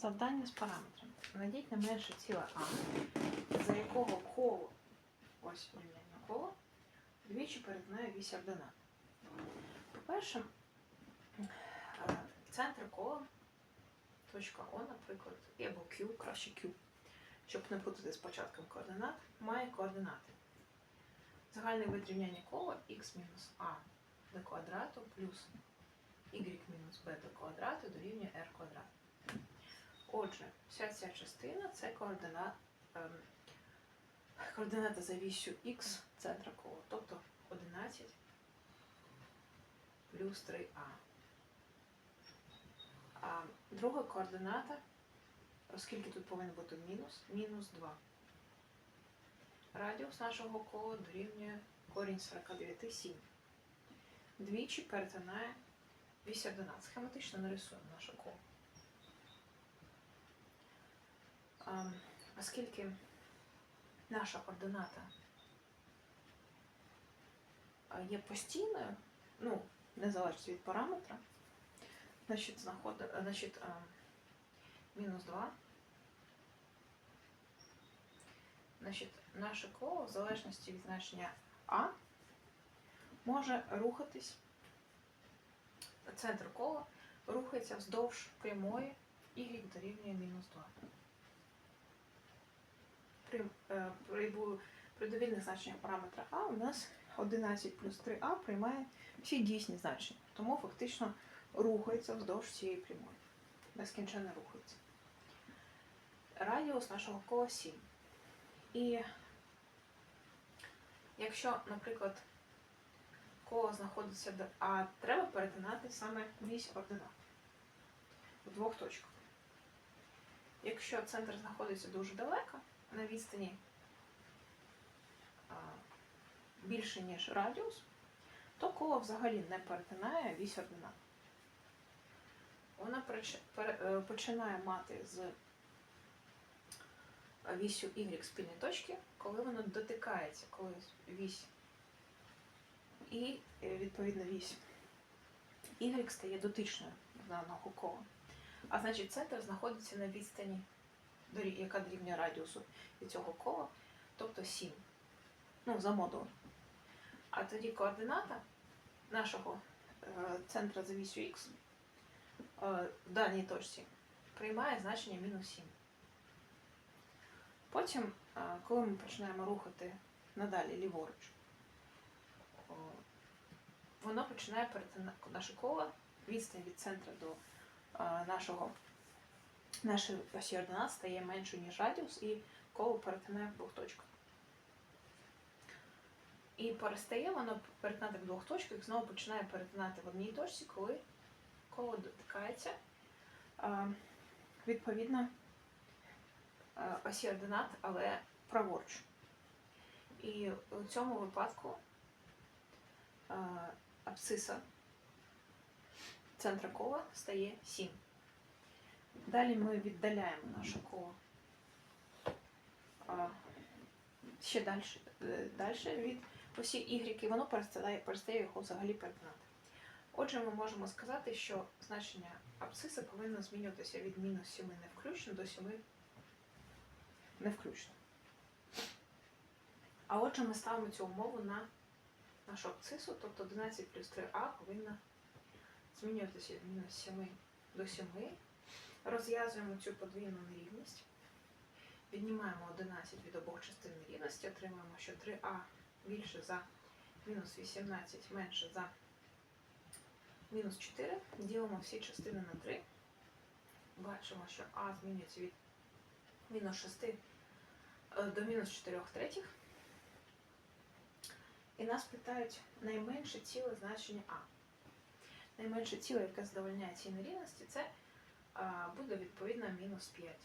Завдання з параметрами. Знайдіть не менше ціле А, за якого коло, ось рівняння коло, двічі перетинає вісь ординат. По-перше, е, центр кола, точка О, наприклад, або Q, краще Q, щоб не путати з початком координат, має координати. Загальний вид рівняння кола x мінус а до квадрату плюс y мінус b до квадрату дорівнює r квадрат. Отже, вся ця частина це координат, ем, координата за вісю x центра кола, тобто 11 плюс 3а. А друга координата, оскільки тут повинен бути мінус, мінус 2. Радіус нашого кола дорівнює корінь 49 7. Двічі перетинає вісь ординат. Схематично нарисуємо наше коло. А, оскільки наша координата а, є постійною, ну, не залежить від параметра, значить, знаходи, значить а, мінус 2. Значить, наше коло в залежності від значення А може рухатись, центр кола рухається вздовж прямої y дорівнює мінус 2. При, е, при, при довільних значеннях параметра А у нас 11 плюс 3а приймає всі дійсні значення. Тому фактично рухається вздовж цієї прямої. Нескінченно рухається. Радіус нашого кола 7. І якщо, наприклад, коло знаходиться де, а треба перетинати саме вісь ординат в двох точках. Якщо центр знаходиться дуже далеко, на відстані більше, ніж радіус, то коло взагалі не перетинає вісь ординат. Вона е, починає мати з вісю Y спільні точки, коли воно дотикається, коли вісь і е, відповідно вісь Y стає дотичною до даного кола. А значить, центр знаходиться на відстані, яка дорівнює радіусу від цього кола, тобто 7. Ну, за модулем. А тоді координата нашого е, центра за вісю Х е, в даній точці приймає значення мінус 7. Потім, е, коли ми починаємо рухати надалі ліворуч, воно починає перетинати наше коло, відстань від центру до нашого нашої осі ординат стає меншою, ніж радіус, і коло перетинає в двох точках. І перестає воно перетинати в двох точках, знову починає перетинати в одній точці, коли коло дотикається. Відповідно, осі ординат, але праворуч. І у цьому випадку абсциса центра кола стає 7. Далі ми віддаляємо наше коло ще далі, далі від осі Y, воно перестає, перестає його взагалі перетинати. Отже, ми можемо сказати, що значення абсциса повинно змінюватися від мінус 7 не включно до 7 не включно. А отже, ми ставимо цю умову на нашу абсцису, тобто 11 плюс 3а повинна змінюватися від мінус 7 до 7. Розв'язуємо цю подвійну нерівність. Віднімаємо 11 від обох частин нерівності, отримаємо, що 3а більше за мінус 18 менше за мінус 4. Ділимо всі частини на 3. Бачимо, що а змінюється від мінус 6 е, до мінус 4 третіх. І нас питають найменше ціле значення А. Найменше ціле, яке задовольняє цій нерівності, це буде відповідно мінус 5.